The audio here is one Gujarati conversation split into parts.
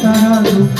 সারা দুঃখ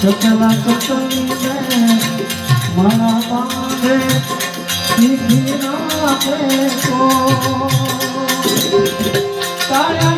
ચકલા કટલી મારા બાંધે પીઠી ના તારા